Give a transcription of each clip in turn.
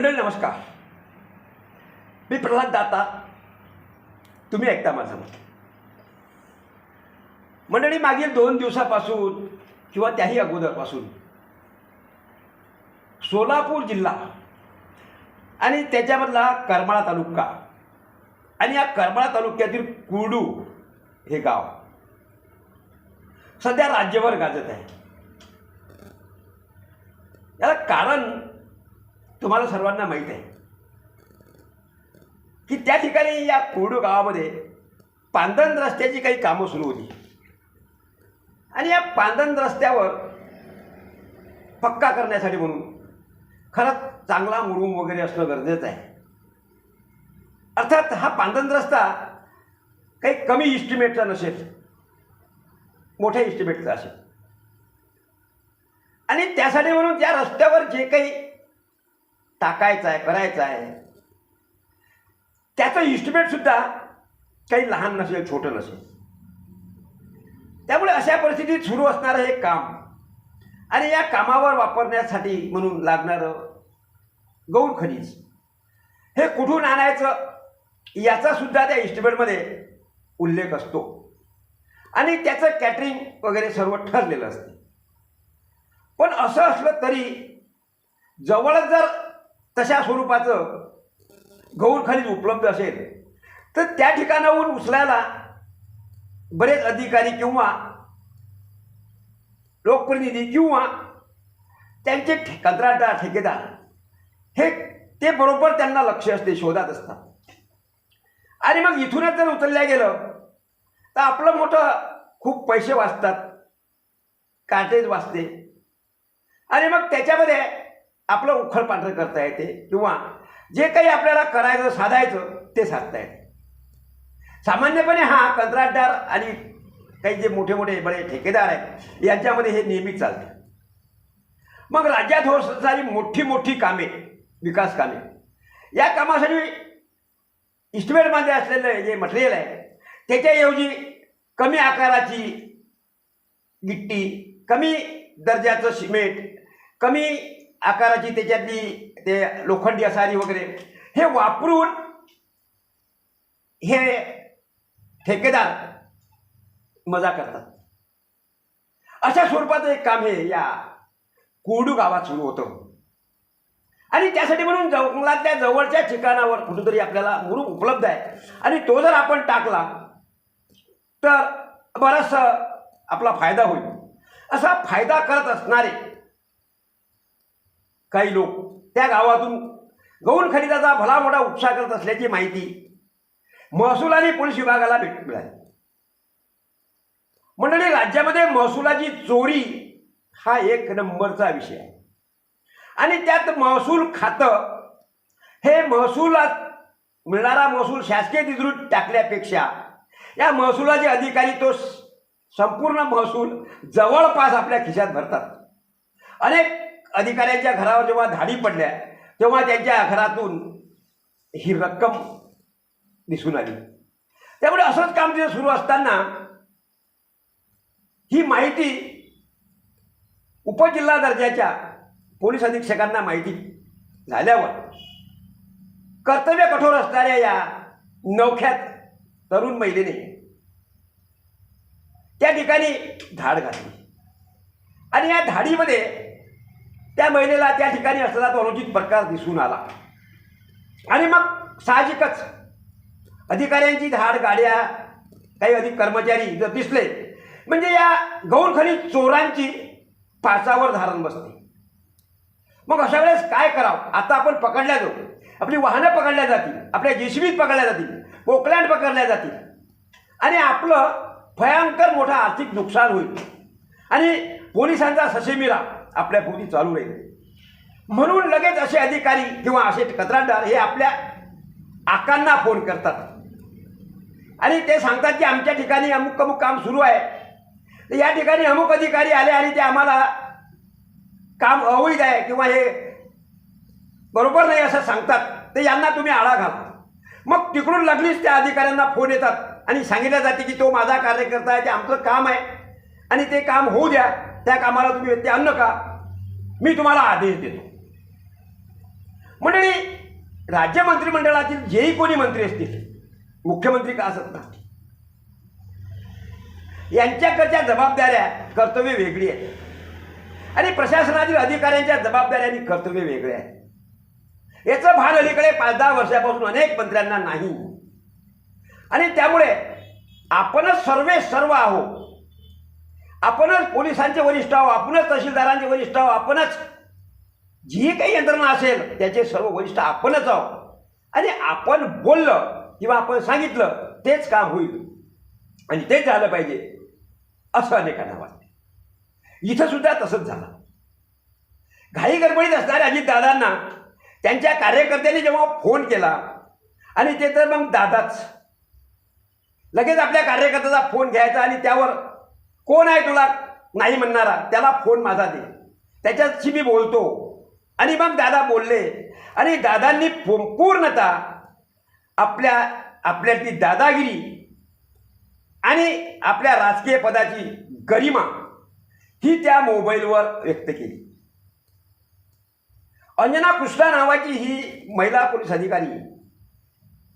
मंडळी नमस्कार. मी प्रल्हाद दाता. तुम्ही ऐकता माझं मत. मंडळी मागील दोन दिवसापासून किंवा त्याही अगोदरपासून सोलापूर जिल्हा आणि त्याच्यामधला करमाळा तालुका आणि या करमाळा तालुक्यातील कुर्डू हे गाव सध्या राज्यभर गाजत आहे. याला कारण तुम्हाला सर्वांना माहीत आहे की त्या ठिकाणी या कोरडू गावामध्ये पांदन रस्त्याची काही कामं सुरू होती. आणि या पांदन रस्त्यावर पक्का करण्यासाठी म्हणून खरंच चांगला मुरुम वगैरे असणं गरजेचं आहे. अर्थात हा पांदन रस्ता काही कमी इस्टिमेटचा नसेल मोठ्या इस्टिमेटचा असेल. आणि त्यासाठी म्हणून त्या रस्त्यावर जे काही टाकायचं आहे करायचं आहे त्याचं इस्टिमेटसुद्धा काही लहान नसेल छोटं नसेल. त्यामुळे अशा परिस्थितीत सुरू असणारं हे काम आणि या कामावर वापरण्यासाठी म्हणून लागणारं गौण खनिज हे कुठून आणायचं याचा सुद्धा त्या इस्टिमेटमध्ये उल्लेख असतो. आणि त्याचं कॅटरिंग वगैरे सर्व ठरलेलं असते. पण असं असलं तरी जवळच जर तशा स्वरूपाचं गौण खनिज उपलब्ध असेल. तर त्या ठिकाणाहून उचलायला बरेच अधिकारी किंवा लोकप्रतिनिधी किंवा त्यांचे कंत्राटदार ठेकेदार हे ते बरोबर त्यांना लक्ष असते शोधात असतात. आणि मग इथूनच जर उचलल्या गेलं तर आपलं मोठं खूप पैसे वाचतात काटेज वाचते. आणि मग त्याच्यामध्ये आपलं उखळ पांढरं करता येते किंवा जे काही आपल्याला करायचं साधायचं ते साधता येते. सामान्यपणे हा कंत्राटदार आणि काही जे मोठे मोठे बडे ठेकेदार आहेत यांच्यामध्ये हे नेहमीच चालते. मग राज्यात होत असणारी मोठी मोठी कामे विकास कामे या कामासाठी इस्टिमेटमध्ये असलेलं जे मटेरियल आहे त्याच्याऐवजी कमी आकाराची गिट्टी कमी दर्जाचं सिमेंट कमी आकाराची त्याच्यातली ते लोखंडी असारी वगैरे हे वापरून हे ठेकेदार मजा करतात. अशा स्वरूपाचं एक काम हे या कुरडू गावात सुरू होतं. आणि त्यासाठी म्हणून जंगलातल्या जवळच्या ठिकाणावर कुठेतरी आपल्याला मुरुम उपलब्ध आहे. आणि तो जर आपण टाकला तर बराचसा आपला फायदा होईल. असा फायदा करत असणारे काही लोक त्या गावातून गौण खनिजाचा भला मोठा उपसा करत असल्याची माहिती महसूल आणि पोलीस विभागाला भेट मिळाली. मंडळी राज्यामध्ये महसुलाची चोरी हा एक नंबरचा विषय आहे. आणि त्यात महसूल खातं हे महसुलात मिळणारा महसूल शासकीय निधीत टाकल्यापेक्षा या महसुलाचे अधिकारी तो संपूर्ण महसूल जवळपास आपल्या खिशात भरतात. अनेक अधिकाऱ्यांच्या घरावर जेव्हा धाडी पडल्या तेव्हा त्यांच्या घरातून ही रक्कम दिसून आली. त्यामुळे असंच काम तिथे सुरू असताना ही माहिती उपजिल्हा दर्जाच्या पोलीस अधीक्षकांना माहिती झाल्यावर कर्तव्य कठोर असणाऱ्या या नवख्यात तरुण महिलेने त्या ठिकाणी धाड घातली. आणि या धाडीमध्ये त्या महिलेला त्या ठिकाणी असलेला तो अनुचित प्रकार दिसून आला. आणि मग साहजिकच अधिकाऱ्यांची धाड गाड्या काही अधिक कर्मचारी जर दिसले. म्हणजे या गौण चोरांची पाचावर धारण बसते मग अशा वेळेस काय करावं? आता आपण पकडल्या जाऊ आपली वाहनं पकडल्या जातील आपल्या जेसीबीत पकडल्या जातील पोकलँड पकडल्या जातील. आणि आपलं भयंकर मोठं आर्थिक नुकसान होईल. आणि पोलिसांचा ससेमिरा आपल्या भोवती चालू राहील. म्हणून लगेच असे अधिकारी किंवा असे कत्रांडार हे आपल्या आकांना फोन करतात. आणि ते सांगतात की आमच्या ठिकाणी अमुक अमुक काम सुरू आहे. तर या ठिकाणी अमुक अधिकारी आले आणि ते आम्हाला काम अवैध आहे किंवा हे बरोबर नाही असं सांगतात. तर यांना तुम्ही आळा घाला. मग तिकडून लागलीच त्या अधिकाऱ्यांना फोन येतात आणि सांगितलं जाते की तो माझा कार्यकर्ता आहे ते आमचं काम आहे. आणि ते काम होऊ द्या. त्या कामाला तुम्ही व्यत्यय आणू नका. मी तुम्हाला आदेश देतो. मंडळी राज्य मंत्रिमंडळातील जेही कोणी मंत्री असतील मुख्यमंत्री का असत ना यांच्याकडच्या जबाबदाऱ्या कर्तव्य वेगळी आहेत आणि प्रशासनातील अधिकाऱ्यांच्या जबाबदाऱ्या आणि कर्तव्य वेगळे आहे. याचं भान अलीकडे पाच दहा वर्षापासून अनेक मंत्र्यांना नाही. आणि त्यामुळे आपणच सर्वे सर्व आहोत. आपणच पोलिसांचे वरिष्ठ आहो आपणच तहसीलदारांचे वरिष्ठ आहो आपणच जी काही यंत्रणा असेल त्याचे सर्व वरिष्ठ आपणच आहो आणि आपण बोललं किंवा आपण सांगितलं तेच काम होईल. आणि तेच झालं पाहिजे असं अनेकांना वाटते. इथं सुद्धा तसंच झालं. घाई गडबडीत असणाऱ्या अजितदादांना त्यांच्या कार्यकर्त्यांनी जेव्हा फोन केला आणि ते तर मग दादाच. लगेच आपल्या कार्यकर्त्याचा फोन घ्यायचा आणि त्यावर कोण आहे तुला? नाही म्हणणारा. त्याला फोन माझा दे. त्याच्याशी मी बोलतो. आणि मग दादा बोलले. आणि दादांनी पू- पूर्णतः आपल्या आपल्यातली दादागिरी आणि आपल्या राजकीय पदाची गरिमा ही त्या मोबाईलवर व्यक्त केली. अंजना कृष्णा नावाची ही महिला पोलीस अधिकारी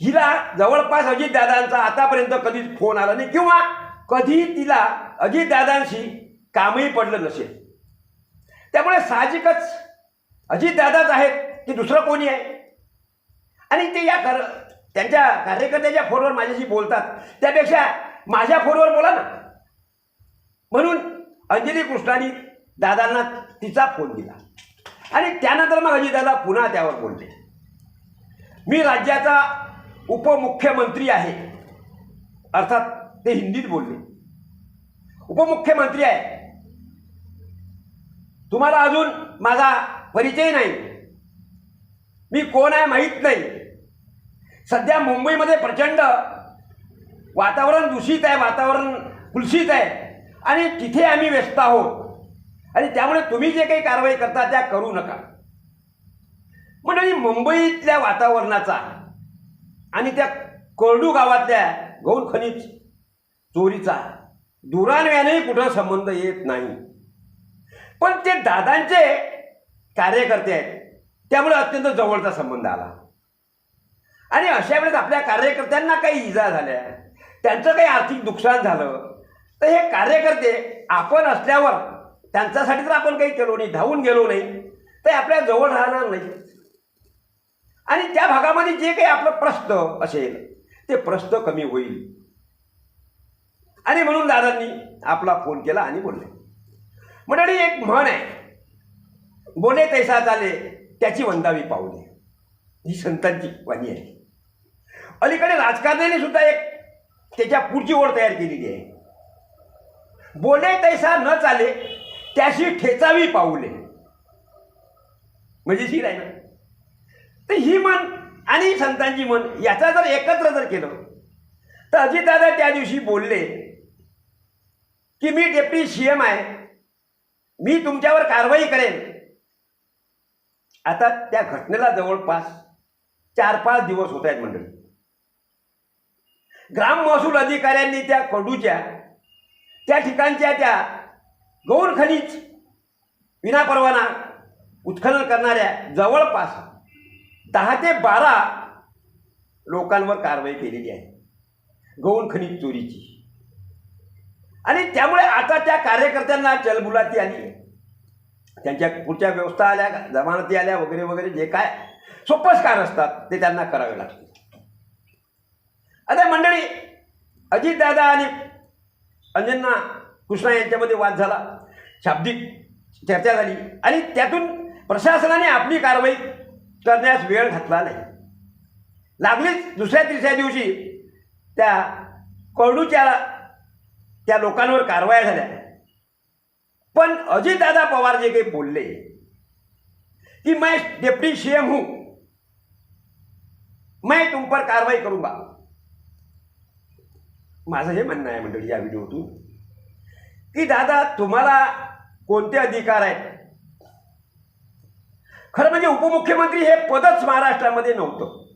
हिला जवळपास अजितदादांचा आतापर्यंत कधीच फोन आला नाही. किंवा कधी तिला अजितदादांशी कामही पडलं नसेल. त्यामुळे साहजिकच अजितदादाच आहेत की दुसरं कोणी आहे? आणि ते या कर त्यांच्या कार्यकर्त्याच्या फोनवर माझ्याशी बोलतात. त्यापेक्षा माझ्या फोनवर बोला ना. म्हणून अंजली कृष्णानी दादांना तिचा फोन दिला. आणि त्यानंतर मग अजितदादा पुन्हा त्यावर बोलले. मी राज्याचा उपमुख्यमंत्री आहे. अर्थात ते हिंदीत बोलले. उपमुख्यमंत्री आहे. तुम्हाला अजून माझा परिचय नाही. मी कोण आहे माहीत नाही. सध्या मुंबईमध्ये प्रचंड वातावरण दूषित आहे वातावरण कुलसित आहे. आणि तिथे आम्ही व्यस्त आहोत. आणि त्यामुळे तुम्ही जे काही कारवाई करता त्या करू नका. मंडळी मुंबईतल्या वातावरणाचा आणि त्या कोरडू गावातल्या गौण खनिज चोरीचा. दुरान्व्यानेही कुठं संबंध येत नाही. पण ते दादांचे कार्यकर्ते आहेत. त्यामुळे अत्यंत जवळचा संबंध आला. आणि अशा वेळेस आपल्या कार्यकर्त्यांना काही इजा झाल्या. त्यांचं काही आर्थिक नुकसान झालं. तर हे कार्यकर्ते आपण असल्यावर त्यांच्यासाठी तर आपण काही केलो नाही धावून गेलो नाही. ते आपल्या जवळ राहणार नाही. आणि त्या भागामध्ये जे काही आपलं प्रश्न असेल ते प्रश्न कमी होईल. आणि म्हणून दादांनी आपला फोन केला आणि बोलले. मंडळी एक म्हण आहे. बोले तैसा चाले त्याची वंदावी पाहुणे ही संतांची वाणी आहे. अलीकडे राजकारण्याने सुद्धा एक त्याच्या पुढची ओढ तयार केलेली आहे. बोले तैसा न चाले त्याशी ठेचावी पाऊले म्हणजे शीर आहे ना? तर ही मन आणि संतांची मन याचा जर एकत्र जर केलं तर अजितदादा त्या दिवशी बोलले की मी डेप्टी सी एम आहे. मी तुमच्यावर कारवाई करेन. आता त्या घटनेला जवळपास चार पाच दिवस होत आहेत मंडळी. ग्राम महसूल अधिकाऱ्यांनी त्या कडूच्या त्या ठिकाणच्या त्या गौण खनिज विनापरवाना उत्खनन करणाऱ्या जवळपास दहा ते बारा लोकांवर कारवाई केलेली आहे. गौण खनिज चोरीची. आणि त्यामुळे आता त्या कार्यकर्त्यांना चलबुलाती आली. त्यांच्या पुढच्या व्यवस्था आल्या जमानती आल्या वगैरे वगैरे जे काय सोपस्कार असतात ते त्यांना करावे लागते आता मंडळी अजितदादा आणि अंजना कृष्णा यांच्यामध्ये वाद झाला. शाब्दिक चर्चा झाली. आणि त्यातून प्रशासनाने आपली कारवाई करण्यास वेळ घातला नाही. लागलीच दुसऱ्या तिसऱ्या दिवशी त्या कडूच्या त्या लोकांवर कारवाया झाल्या. पण अजितदादा पवार जे काही बोलले की मैं डिप्टी सीएम हूं मैं तुम पर कारवाई करूंगा. माझं हे म्हणणं आहे मंडळी या व्हिडिओतून की दादा तुम्हाला कोणते अधिकार आहेत? खरं म्हणजे उपमुख्यमंत्री हे पदच महाराष्ट्रामध्ये नव्हतं.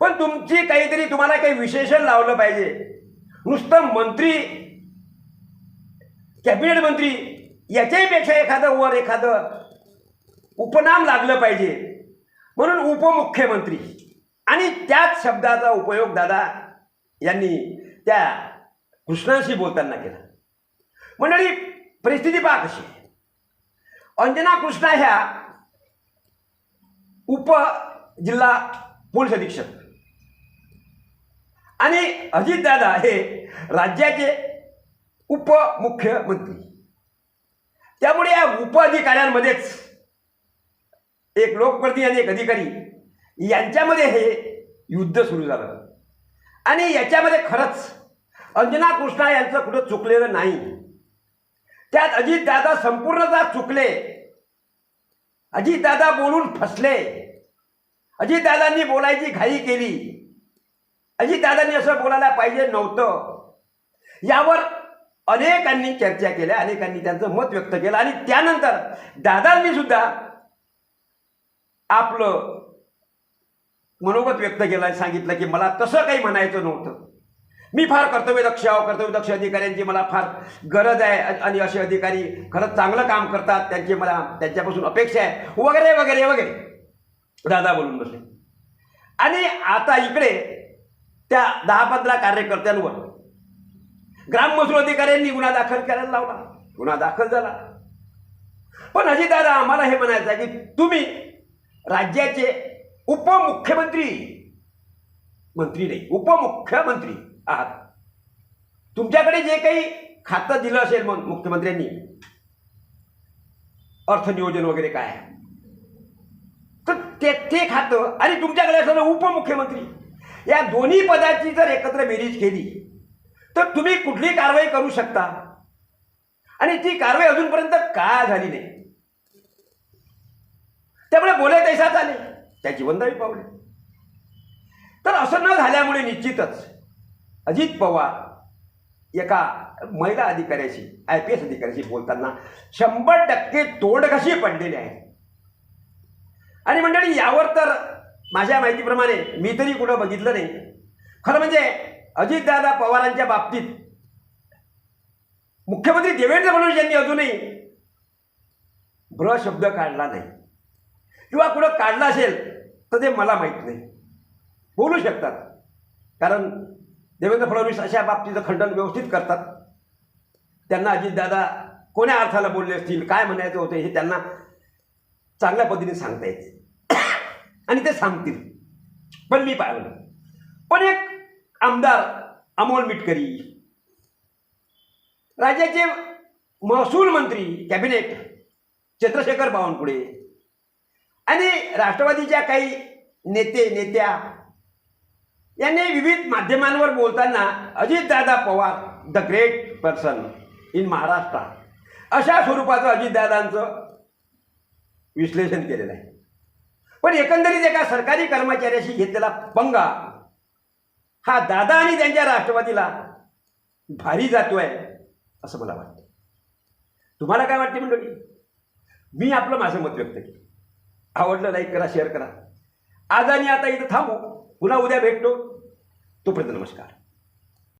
पण तुमची काहीतरी तुम्हाला काही विशेषण लावलं पाहिजे. नुसतं मंत्री कॅबिनेट मंत्री याच्याहीपेक्षा एखादं वर एखादं उपनाम लागलं पाहिजे. म्हणून उपमुख्यमंत्री आणि त्याच शब्दाचा उपयोग दादा यांनी त्या कृष्णाशी बोलताना केला. मंडळी परिस्थिती पहा कशी. आहे. अंजना कृष्णा ह्या उप जिल्हा पोलीस अधीक्षक. आणि अजितदादा हे राज्याचे उपमुख्यमंत्री. त्यामुळे या उपअधिकाऱ्यांमध्येच एक लोकप्रती आणि एक अधिकारी यांच्यामध्ये हे युद्ध सुरू झालं. आणि याच्यामध्ये खरंच अंजना कृष्णा यांचं कुठं चुकलेलं नाही. त्यात अजितदादा संपूर्णतः चुकले. अजितदादा बोलून फसले. अजितदादांनी बोलायची घाई केली. अजितदादांनी असं बोलायला पाहिजे नव्हतं. यावर अनेकांनी चर्चा केल्या अनेकांनी त्यांचं मत व्यक्त केलं आणि त्यानंतर दादांनी सुद्धा आपलं मनोगत व्यक्त केलं आणि सांगितलं की मला तसं काही म्हणायचं नव्हतं. मी फार कर्तव्यदक्ष आहो कर्तव्यदक्ष अधिकाऱ्यांची मला फार गरज आहे आणि असे अधिकारी खरंच चांगलं काम करतात त्यांची मला त्यांच्यापासून अपेक्षा आहे वगैरे वगैरे वगैरे. दादा बोलून बसले. आणि आता इकडे त्या दहा पंधरा कार्यकर्त्यांवर ग्राममसूल अधिकाऱ्यांनी गुन्हा दाखल करायला लावला. गुन्हा दाखल झाला. पण अजितदादा आम्हाला हे म्हणायचं आहे की तुम्ही राज्याचे उपमुख्यमंत्री मंत्री नाही उपमुख्यमंत्री आहात. तुमच्याकडे जे काही खातं दिलं असेल मग मुख्यमंत्र्यांनी अर्थनियोजन वगैरे काय आहे, तर ते ते खातं आणि तुमच्याकडे असलेलं उपमुख्यमंत्री या दोन्ही पदाची जर एकत्र बेरीज केली तर तुम्ही कुठली कारवाई करू शकता? आणि ती कारवाई अजूनपर्यंत का झाली नाही? त्यामुळे बोले तैसाच आले. त्या जीवनदायी पावले. तर असं न झाल्यामुळे निश्चितच अजित पवार एका महिला अधिकाऱ्याशी आय पी एस अधिकाऱ्याशी बोलताना शंभर टक्के तोडघशी पडलेले आहे? आणि मंडळी यावर तर माझ्या माहितीप्रमाणे मी तरी कुठं बघितलं नाही. खरं म्हणजे अजितदादा पवारांच्या बाबतीत. मुख्यमंत्री देवेंद्र फडणवीस यांनी अजूनही ब्र शब्द काढला नाही. किंवा कुठं काढला असेल तर ते मला माहीत नाही. बोलू शकतात. कारण देवेंद्र फडणवीस अशा बाबतीचं खंडन व्यवस्थित करतात. त्यांना अजितदादा कोण्या अर्थाला बोलले असतील काय म्हणायचं होतं हे त्यांना चांगल्या पद्धतीने सांगता येते. आणि ते सांगतील. पण मी पाहिलं पण एक आमदार अमोल मिटकरी. राज्याचे महसूल मंत्री कॅबिनेट चंद्रशेखर बावनकुळे. आणि राष्ट्रवादीच्या काही नेते नेत्या. यांनी विविध माध्यमांवर बोलताना Ajitdada Pawar the great person in Maharashtra अशा स्वरूपाचं अजितदादांचं विश्लेषण केलेलं आहे. पण एकंदरीत एका सरकारी कर्मचाऱ्याशी घेतलेला पंगा हा दादा आणि त्यांच्या राष्ट्रवादीला भारी जातोय असं मला वाटतं. तुम्हाला काय वाटते मंडळी? मी आपलं माझं मत व्यक्त केलं. आवडलं लाईक करा शेअर करा. आज आणि आता इथं थांबू. पुन्हा उद्या भेटतो. तोपर्यंत नमस्कार.